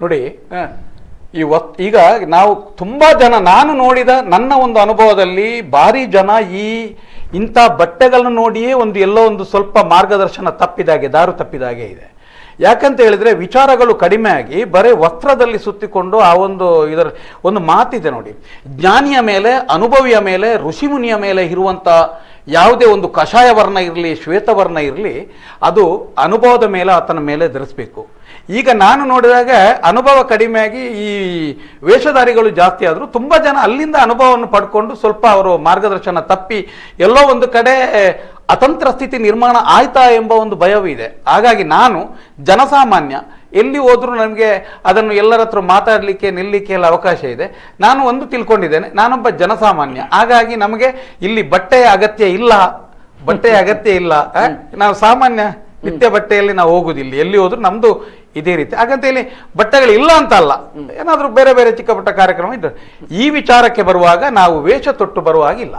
ನೋಡಿ ಈ ಈಗ ನಾವು ತುಂಬಾ ಜನ ನಾನು ನೋಡಿದ ನನ್ನ ಒಂದು ಅನುಭವದಲ್ಲಿ ಭಾರಿ ಜನ ಈ ಇಂಥ ಬಟ್ಟೆಗಳನ್ನು ನೋಡಿಯೇ ಒಂದು ಎಲ್ಲೋ ಒಂದು ಸ್ವಲ್ಪ ಮಾರ್ಗದರ್ಶನ ತಪ್ಪಿದಾಗೆ ದಾರು ತಪ್ಪಿದಾಗೆ ಇದೆ. ಯಾಕಂತ ಹೇಳಿದ್ರೆ ವಿಚಾರಗಳು ಕಡಿಮೆ ಆಗಿ ಬರೀ ವಸ್ತ್ರದಲ್ಲಿ ಸುತ್ತಿಕೊಂಡು ಆ ಒಂದು ಇದರ ಒಂದು ಮಾತಿದೆ ನೋಡಿ. ಜ್ಞಾನಿಯ ಮೇಲೆ ಅನುಭವಿಯ ಮೇಲೆ ಋಷಿಮುನಿಯ ಮೇಲೆ ಇರುವಂತ ಯಾವುದೇ ಒಂದು ಕಷಾಯ ವರ್ಣ ಇರಲಿ ಶ್ವೇತವರ್ಣ ಇರಲಿ ಅದು ಅನುಭವದ ಮೇಲೆ ಆತನ ಮೇಲೆ ಧರಿಸಬೇಕು. ಈಗ ನಾನು ನೋಡಿದಾಗ ಅನುಭವ ಕಡಿಮೆಯಾಗಿ ಈ ವೇಷಧಾರಿಗಳು ಜಾಸ್ತಿ ಆದರೂ ತುಂಬ ಜನ ಅಲ್ಲಿಂದ ಅನುಭವವನ್ನು ಪಡ್ಕೊಂಡು ಸ್ವಲ್ಪ ಅವರು ಮಾರ್ಗದರ್ಶನ ತಪ್ಪಿ ಎಲ್ಲೋ ಒಂದು ಕಡೆ ಅತಂತ್ರ ಸ್ಥಿತಿ ನಿರ್ಮಾಣ ಆಯ್ತಾ ಎಂಬ ಒಂದು ಭಯವಿದೆ ಹಾಗಾಗಿ ನಾನು ಜನಸಾಮಾನ್ಯ ಎಲ್ಲಿ ಹೋದರೂ ನನಗೆ ಅದನ್ನು ಎಲ್ಲರ ಹತ್ರ ಮಾತಾಡಲಿಕ್ಕೆ ನಿಲ್ಲಲಿಕ್ಕೆ ಎಲ್ಲ ಅವಕಾಶ ಇದೆ. ನಾನು ಒಂದು ತಿಳ್ಕೊಂಡಿದ್ದೇನೆ ನಾನೊಬ್ಬ ಜನಸಾಮಾನ್ಯ. ಹಾಗಾಗಿ ನಮಗೆ ಇಲ್ಲಿ ಬಟ್ಟೆಯ ಅಗತ್ಯ ಇಲ್ಲ. ಬಟ್ಟೆಯ ಅಗತ್ಯ ಇಲ್ಲ? ನಾವು ಸಾಮಾನ್ಯ ನಿತ್ಯ ಬಟ್ಟೆಯಲ್ಲಿ ನಾವು ಹೋಗುದಿಲ್ಲ. ಎಲ್ಲಿ ಹೋದ್ರು ನಮ್ದು ಇದೇ ರೀತಿ. ಹಾಗಂತ ಹೇಳಿ ಬಟ್ಟೆಗಳು ಇಲ್ಲ ಅಂತ ಅಲ್ಲ. ಏನಾದ್ರೂ ಬೇರೆ ಬೇರೆ ಚಿಕ್ಕ ಪುಟ್ಟ ಕಾರ್ಯಕ್ರಮ ಇದ್ದ ಈ ವಿಚಾರಕ್ಕೆ ಬರುವಾಗ ನಾವು ವೇಷ ತೊಟ್ಟು ಬರುವಾಗಿಲ್ಲ